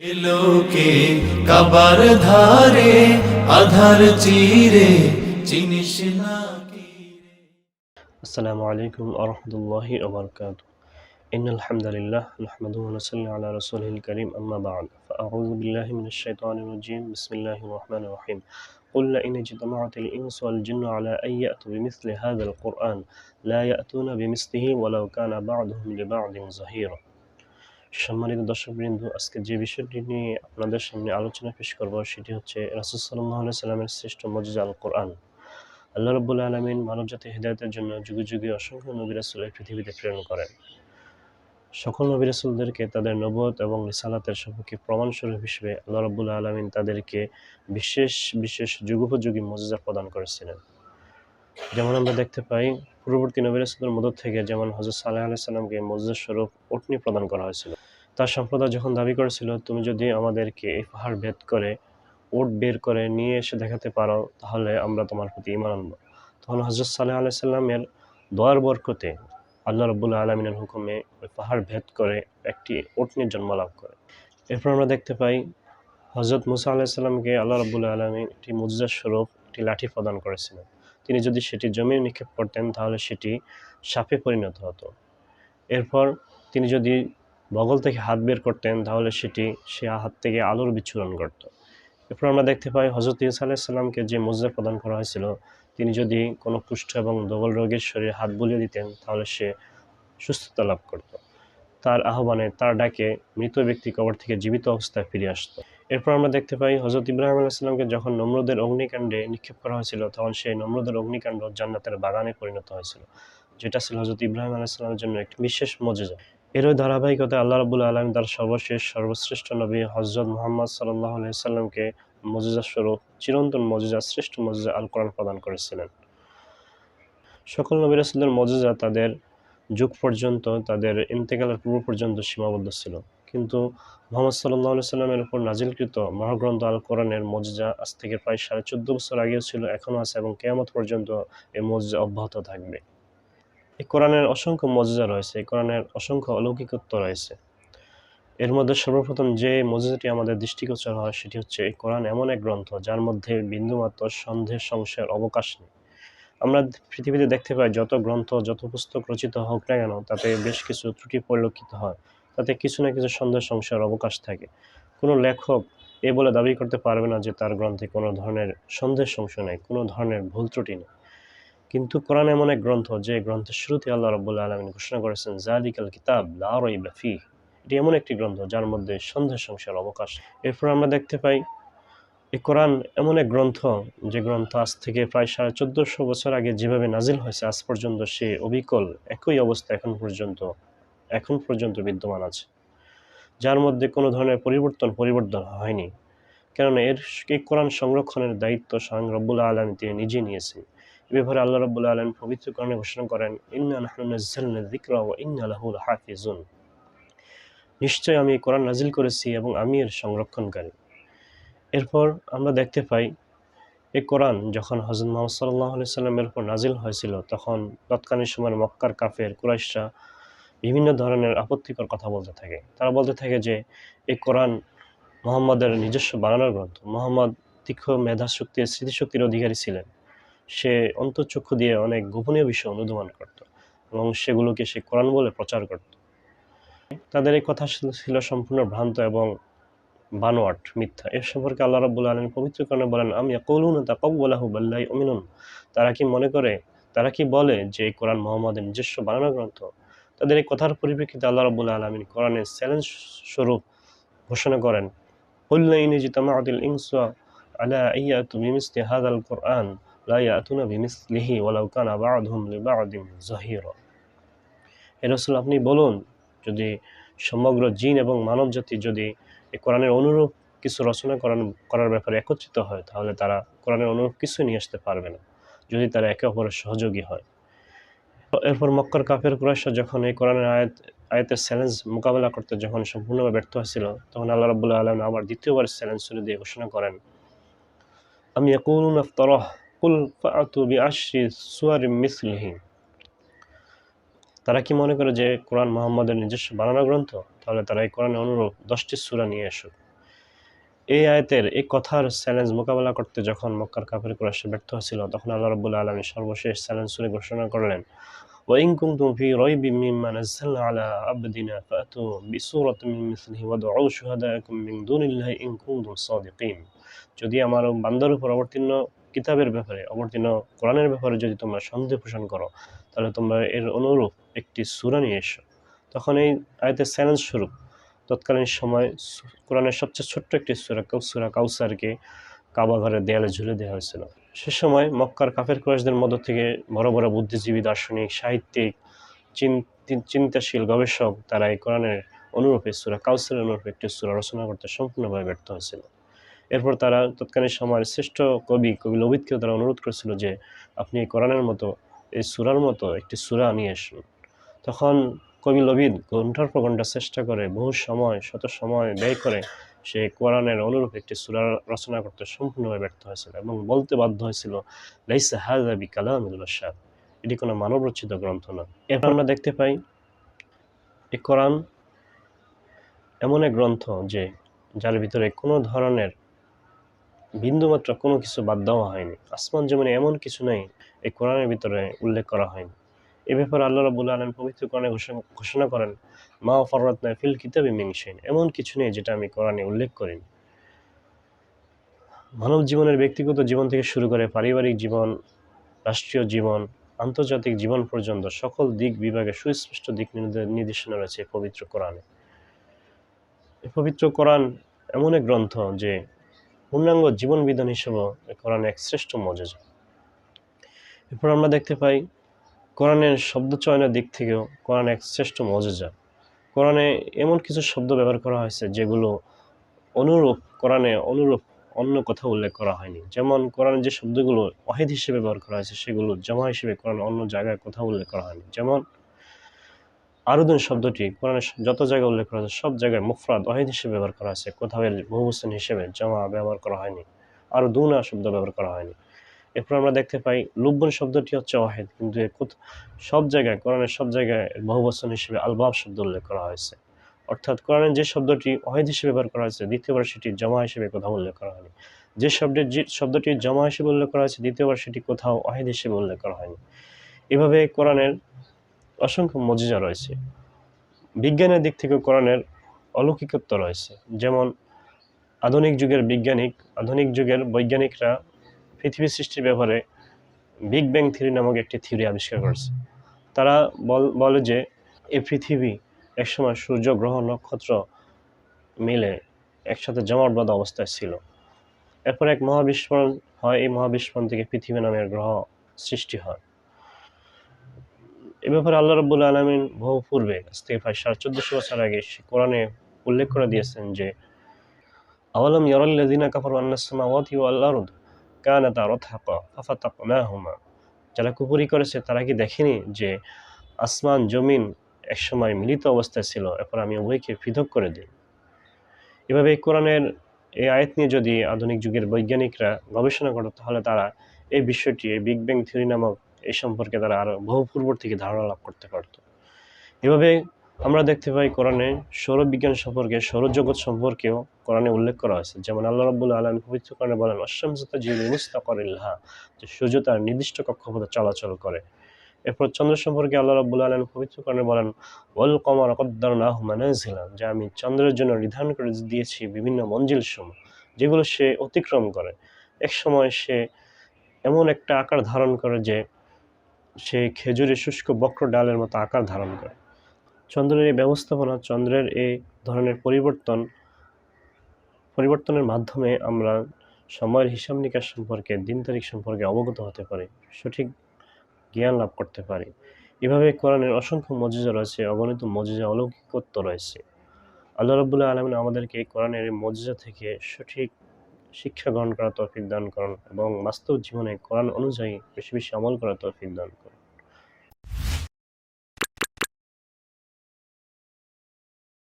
এলোকে কাবার ধারে আধার চিরে চিনিস না কি السلام عليكم ورحمة الله وبركاته إن الحمد لله نحمده ونصلي على رسوله الكريم أما بعد فأعوذ بالله من الشيطان الرجيم بسم الله الرحمن الرحيم قل لئن اجتمعت الإنس والجن على أن يأتوا بمثل هذا القرآن لا يأتون بمثله ولو كان بعضهم لبعض ظهيرا সম্মানিত দর্শকবৃন্দ, আজকে যে বিষয়টি নিয়ে আপনাদের সামনে আলোচনা পেশ করব সেটি হচ্ছে রাসুল সাল্লাহ সাল্লামের শ্রেষ্ঠ মজিজা আল কোরআন আল্লাহ রব্বুল আলমিন মানবজাতি হৃদায়তের জন্য যুগে যুগে অসংখ্য এই পৃথিবীতে প্রেরণ করেন। সকল নবিরাসুলদেরকে তাদের নবত এবং রিসালাতের সম্পর্কে প্রমাণস্বরূপ হিসেবে আল্লাহ রব্বুল আলমিন তাদেরকে বিশেষ বিশেষ যুগোপযোগী মজিজা প্রদান করেছিলেন। যেমন আমরা দেখতে পাই, পূর্ববর্তী নবী রাসুলের মদত থেকে যেমন হজরত সাল্লাহ আলাইসাল্লামকে মজিজা স্বরূপ উটনি প্রদান করা হয়েছিল। তার সম্প্রদায় যখন দাবি করেছিল, তুমি যদি আমাদেরকে এই পাহাড় ভেদ করে ওট বের করে নিয়ে এসে দেখাতে পারো, তাহলে আমরা তোমার প্রতি ইমান আনব। তখন হজরত সাল্লাহ আলাইসাল্লামের দোয়ার বরকতে আল্লাহ রব্বুল্লাহ আলমিনের হুকুমে ওই পাহাড় ভেদ করে একটি ওটনির জন্ম লাভ করে। এরপর আমরা দেখতে পাই হজরত মুসা আলাহিসাল্লামকে আল্লাহ রব্বুল্লাহ আলমী একটি মুজিজার স্বরূপ, একটি লাঠি প্রদান করেছিলেন। তিনি যদি সেটি জমির নিক্ষেপ করতেন, তাহলে সেটি সাপে পরিণত হতো। এরপর তিনি যদি বগল থেকে হাত বের করতেন, তাহলে সেটি সে হাত থেকে আলোর বিচ্ছুরণ করত এরপর আমরা দেখতে পাই হজরত ইউসা আলাহিসাল্লামকে যে মজদা প্রদান করা হয়েছিল, তিনি যদি কোনো কুষ্ঠ এবং দগল রোগের শরীরে হাত বুলিয়ে দিতেন, তাহলে সে সুস্থতা লাভ করত। তার আহ্বানে তার ডাকে মৃত ব্যক্তি কবর থেকে জীবিত অবস্থায় ফিরে আসত। এরপর আমরা দেখতে পাই হজরত ইব্রাহিম আলাইসাল্লামকে যখন নম্রদের অগ্নিকাণ্ডে নিক্ষেপ করা হয়েছিল, তখন সেই নম্রদের অগ্নিকাণ্ড জান্নাতের বাগানে পরিণত হয়েছিল, যেটা ছিল হজরত ইব্রাহিম আলাইসাল্লামের জন্য একটি বিশেষ মজেজা। এরই ধারাবাহিকতায় আল্লাহ রাবুল আলম তার সর্বশেষ, সর্বশ্রেষ্ঠ নবী হজরত মোহাম্মদ সাল্লাহ আলাইসাল্লামকে মজিজা স্বরূপ, চিরন্তন মজিজা, শ্রেষ্ঠ মজিজা আল কোরআন প্রদান করেছিলেন। সকল নবী রাসুলের মজিজা তাদের যুগ পর্যন্ত, তাদের ইন্তেকালের পূর্ব পর্যন্ত সীমাবদ্ধ ছিল। কিন্তু মোহাম্মদ সাল্লাহ সাল্লামের উপর নাজিলকৃত মহাগ্রন্থ আল কোরআনের মজিজা আজ থেকে প্রায় সাড়ে চোদ্দ বছর আগেও ছিল, এখনও আছে এবং কেয়ামত পর্যন্ত এই মজিজা অব্যাহত থাকবে। এই কোরআনের অসংখ্য মজিজা রয়েছে, এই কোরআনের অসংখ্য অলৌকিকত্ব রয়েছে। এর মধ্যে সর্বপ্রথম যে মজিজাটি আমাদের দৃষ্টিগোচর হয়, সেটি হচ্ছে এই কোরআন এমন এক গ্রন্থ, যার মধ্যে বিন্দুমাত্র সন্দেহ, সংশয়ের অবকাশ নেই। আমরা পৃথিবীতে দেখতে পাই, যত গ্রন্থ, যত পুস্তক রচিত হোক না কেন, তাতে বেশ কিছু ত্রুটি পরিলক্ষিত হয়। তাতে কিছু না কিছু সন্দেহ, সংশয়ের অবকাশ থাকে। কোনো লেখক এ বলে দাবি করতে পারবে না যে তার গ্রন্থে কোনো ধরনের সন্দেহ, সংশয় নেই, কোনো ধরনের ভুল ত্রুটি নেই। কিন্তু কোরআন এমন এক গ্রন্থ যে গ্রন্থের শুরুতে আল্লাহ রব্বুল্লা আলমিন ঘোষণা করেছেন জালিকাল কিতাব লাউরাইবা ফি এটি এমন একটি গ্রন্থ যার মধ্যে সন্দেহ সংশয়ের অবকাশ। এরপর আমরা দেখতে পাই এই কোরআন এমন এক গ্রন্থ যে গ্রন্থ আজ থেকে প্রায় সাড়ে চোদ্দোশো বছর আগে যেভাবে নাজিল হয়েছে, আজ পর্যন্ত সে অবিকল একই অবস্থা এখন পর্যন্ত এখন পর্যন্ত বিদ্যমান আছে। যার মধ্যে কোনো ধরনের পরিবর্তন পরিবর্তন হয়নি। কেননা এর এই কোরআন সংরক্ষণের দায়িত্ব স্বয়ং রব্বুল আলম তিনি নিজে নিয়েছেন। এ ব্যাপারে আল্লাহ রব্বুল আলম পবিত্র কোরআনে ঘোষণা করেন, ইন্না নাহনু নাজ্জালনা যিকরা ওয়া ইন্না লাহু লাহাফিজুন। নিশ্চয় আমি কোরআন নাজিল করেছি এবং আমি এর সংরক্ষণকারী। এরপর আমরা দেখতে পাই, এই কোরআন যখন হজরত মোহাম্মদ সাল্লাহ আলি সাল্লামের উপর নাজিল হয়েছিল, তখন তৎকালীন সময় মক্কার কাফের, কুরাইশরা বিভিন্ন ধরনের আপত্তিকর কথা বলতে থাকে। তারা বলতে থাকে যে, এই কোরআন মোহাম্মদের নিজস্ব বানানোর গ্রন্থ। মোহাম্মদ তীক্ষ্ণ মেধা শক্তি স্মৃতিশক্তির অধিকারী ছিলেন। সে অন্তঃচক্ষু দিয়ে অনেক গোপনীয় বিষয় অনুধাবন করত এবং সেগুলোকে সে কোরআন বলে প্রচার করত। তাদের এই কথা ছিল সম্পূর্ণ ভ্রান্ত এবং বানোয়াট মিথ্যা। এর সম্পর্কে আল্লাহ রাব্বুল আলম পবিত্র কারণে বলেন, আমি কৌলুন তাকাবুল্লাহু বাল্লাহ অমিনুন তারা কি মনে করে, তারা কি বলে যে কোরআন মোহাম্মদের নিজস্ব বানানো গ্রন্থ? তাদের এই কথার পরিপ্রেক্ষিতে আল্লাহ রাব্বুল আলমিন কোরআনের চ্যালেঞ্জ স্বরূপ ঘোষণা করেন হুল্লাইনি জিতামাআতিল ইনসা আলা আইয়াতু বিমিসলি হাদাল কোরআন। লা আপনি বলুন, যদি সমগ্র জিন এবং মানব জাতি যদি এই কোরআনের অনুরূপ কিছু রচনা করার করার ব্যাপারে একত্রিত হয়, তাহলে তারা কোরআনের অনুরূপ কিছু নিয়ে আসতে পারবে না, যদি তারা একে অপরের সহযোগী হয়। এরপর মক্কার কাফের কুরাইশা যখন এই কোরআনের আয়াত, আয়াতের চ্যালেঞ্জ মোকাবেলা করতে যখন সম্পূর্ণভাবে ব্যর্থ হয়েছিল, তখন আল্লাহ রাবুল্লাহ আলম আবার দ্বিতীয়বার চ্যালেঞ্জ শুরু দিয়ে ঘোষণা করেন, আমি একুন আফতরহ কুল ফাতু বি আশরি সুয়ারি মিসলিহি তারা কি মনে করে যে কোরআন মোহাম্মদের নিজস্ব বানানো গ্রন্থ তাহলে তারা এই কোরআনের অনুরূপ দশটি সূরা নিয়ে আসুক এই আয়াতের এই কথার চ্যালেঞ্জ মোকাবেলা করতে যখন মক্কার কাফের কুরাইশ ব্যর্থ হয়েছিল তখন আল্লাহ রাব্বুল আলামিন সর্বশেষ চ্যালেঞ্জ সুরে ঘোষণা করলেন وإن كنتم في ريب مما نزلنا على عبدنا فأتوا بسورة من مثله وادعوا شهداءكم من دون الله إن كنتم صادقين যদি আমার বান্দার উপর অবতীর্ণ কিতাবের ব্যাপারে, অবতীর্ণ কোরআনের ব্যাপারে যদি তোমরা সন্দেহ পোষণ করো, তাহলে তোমরা এর অনুরূপ একটি সুরা নিয়ে এসো। তখন এই আয়াতের চ্যালেঞ্জ স্বরূপ তৎকালীন সময় কোরআনের সবচেয়ে ছোট্ট একটি সুরা সুরা কাউসারকে কাবা ঘরের দেয়ালে ঝুলে দেওয়া হয়েছিল। সে সময় মক্কার কাফের কুরাইশদের মধ্য থেকে বড় বড় বুদ্ধিজীবী, দার্শনিক, সাহিত্যিক, চিন- চিন্তাশীল গবেষক তারা এই কোরআনের অনুরূপে সুরা কাউসারের অনুরূপে একটি সুরা রচনা করতে সম্পূর্ণভাবে ব্যর্থ হয়েছিল। এরপর তারা তৎকালীন সময়ের শ্রেষ্ঠ কবি কবি লবিতকেও তারা অনুরোধ করেছিল যে, আপনি এই কোরআনের মতো, এই সুরার মতো একটি সুরা নিয়ে আসুন। তখন কবি লবিদ ঘণ্টার পর ঘণ্টা চেষ্টা করে, বহু সময়, শত সময় ব্যয় করে সে কোরআনের অনুরূপ একটি সুরা রচনা করতে সম্পূর্ণভাবে ব্যর্থ হয়েছিল এবং বলতে বাধ্য হয়েছিল, লাইসা হাজা বি কালামিল বাশার। এটি কোনো মানব রচিত গ্রন্থ না। এরপর আমরা দেখতে পাই এই কোরআন এমন এক গ্রন্থ যে, যার ভিতরে কোনো ধরনের বিন্দুমাত্র কোনো কিছু বাদ দেওয়া হয়নি। আসমান যেমন এমন কিছু নেই, এই কোরআনের ভিতরে উল্লেখ করা হয়নি। এ ব্যাপারে আল্লাহ রাবুল আলম পবিত্র কোরআনে ঘোষণা করেন, মা ফররাতনা ফিল কিতাবে মিংসেন এমন কিছু নেই যেটা আমি কোরআনে উল্লেখ করিনি। মানব জীবনের ব্যক্তিগত জীবন থেকে শুরু করে পারিবারিক জীবন, রাষ্ট্রীয় জীবন, আন্তর্জাতিক জীবন পর্যন্ত সকল দিক বিভাগে সুস্পষ্ট দিক নির্দেশনা রয়েছে পবিত্র কোরআনে। পবিত্র কোরআন এমন এক গ্রন্থ যে পূর্ণাঙ্গ জীবন বিধান হিসেবেও কোরআন এক শ্রেষ্ঠ মজেজা এরপর আমরা দেখতে পাই, কোরআনের শব্দ চয়নের দিক থেকেও কোরআন এক শ্রেষ্ঠ মজেজা কোরআনে এমন কিছু শব্দ ব্যবহার করা হয়েছে যেগুলো অনুরূপ, কোরআনে অনুরূপ অন্য কথা উল্লেখ করা হয়নি। যেমন কোরআনে যে শব্দগুলো ওয়াহিদ হিসেবে ব্যবহার করা হয়েছে, সেগুলো জমা হিসেবে কোরআন অন্য জায়গায় কথা উল্লেখ করা হয়নি। যেমন আরুদন শব্দটি কোরআনে যত জায়গায় উল্লেখ করা সব জায়গায় মুফরাদ, ওয়াহিদ হিসেবে ব্যবহার করা আছে। কোথাও বহুবচন হিসেবে জমা ব্যবহার করা হয়নি। আর দুনা শব্দ ব্যবহার করা হয়নি। এরপর আমরা দেখতে পাই, লুব্বন শব্দটি হচ্ছে ওয়াহিদ, কিন্তু সব জায়গায়, কোরআনের সব জায়গায় বহুবচন হিসেবে আলবাব শব্দ উল্লেখ করা হয়েছে। অর্থাৎ কোরআনের যে শব্দটি ওয়াহিদ হিসেবে ব্যবহার করা হয়েছে দ্বিতীয়বার সেটি জমা হিসেবে কোথাও উল্লেখ করা হয়নি। যে শব্দের যে শব্দটি জমা হিসেবে উল্লেখ করা হয়েছে দ্বিতীয়বার সেটি কোথাও ওয়াহিদ হিসেবে উল্লেখ করা হয়নি। এভাবে কোরআনের অসংখ্য মজিজা রয়েছে। বিজ্ঞানের দিক থেকে কোরআনের অলৌকিকত্ব রয়েছে। যেমন, আধুনিক যুগের বিজ্ঞানিক, আধুনিক যুগের বৈজ্ঞানিকরা পৃথিবী সৃষ্টির ব্যাপারে বিগ ব্যাং থিওরি নামক একটি থিওরি আবিষ্কার করেছে। তারা বল- যে, এই পৃথিবী একসময় সূর্য, গ্রহ, নক্ষত্র মিলে একসাথে জমাটবদ্ধ অবস্থায় ছিল। এরপর এক মহাবিস্ফোরণ হয়। এই মহাবিস্ফোরণ থেকে পৃথিবী নামের গ্রহ সৃষ্টি হয়। এ ব্যাপারে আল্লাহ রব্বুল আলমিন বহু পূর্বে প্রায় সাড়ে চোদ্দশো বছর আগে কোরআনে উল্লেখ করে দিয়েছেন যে, আওয়ালাম ইয়ারাল্লাযিনা কাফারু আন্নাস সামাওয়াতি ওয়াল আরদ কানাতা রাতহাকা ফাফাতাকনাহুমা। যারা কুপুরি করেছে, তারা কি দেখেনি যে আসমান, জমিন একসময় মিলিত অবস্থায় ছিল, এরপর আমি উভয়কে পৃথক করে দিই? এভাবে কোরআনের এই আয়াত নিয়ে যদি আধুনিক যুগের বৈজ্ঞানিকরা গবেষণা করে, তাহলে তারা এই বিষয়টি, এই বিগ ব্যাং থিওরি নামক এই সম্পর্কে তারা আরও বহু পূর্ব থেকে ধারণা লাভ করতে পারত। এভাবে আমরা দেখতে পাই কোরআনে সৌরবিজ্ঞান সম্পর্কে, সৌরজগৎ সম্পর্কেও কোরআনে উল্লেখ করা হয়েছে যেমন আল্লাহ রাব্বুল আলম পবিত্র কোরআনে বলেন অশামসতা জিল মুস্তাকরিল্লাহা যে সূর্য তার নির্দিষ্ট কক্ষপথে চলাচল করে। এরপর চন্দ্র সম্পর্কে আল্লাহ রাব্বুল আলম পবিত্র কোরআনে বলেন, ওয়াল কমার কদ্দার না হুমানাজিলাম যে আমি চন্দ্রের জন্য নির্ধারণ করে দিয়েছি বিভিন্ন মঞ্জিল সমূহ যেগুলো সে অতিক্রম করে। এক সময় সে এমন একটা আকার ধারণ করে যে সে খেজুরের শুষ্ক বক্র ডালের মতো আকার ধারণ করে। চন্দ্রের এই ব্যবস্থাপনা, চন্দ্রের এই ধরনের পরিবর্তন, পরিবর্তনের মাধ্যমে আমরা সময়ের হিসাব নিকাশ সম্পর্কে, দিন তারিখ সম্পর্কে অবগত হতে পারি, সঠিক জ্ঞান লাভ করতে পারি। এভাবে কোরআনের অসংখ্য মজিজা রয়েছে, অগণিত মজিজা, অলৌকিকত্ব রয়েছে। আল্লাহ রবুল্লাহ আলমিন আমাদেরকে কোরআনের মজিজা থেকে সঠিক শিক্ষা গ্রহণ করার তৌফিক দান করুন এবং বাস্তব জীবনে কোরআন অনুযায়ী বেশি বেশি আমল করার তৌফিক দান করুন।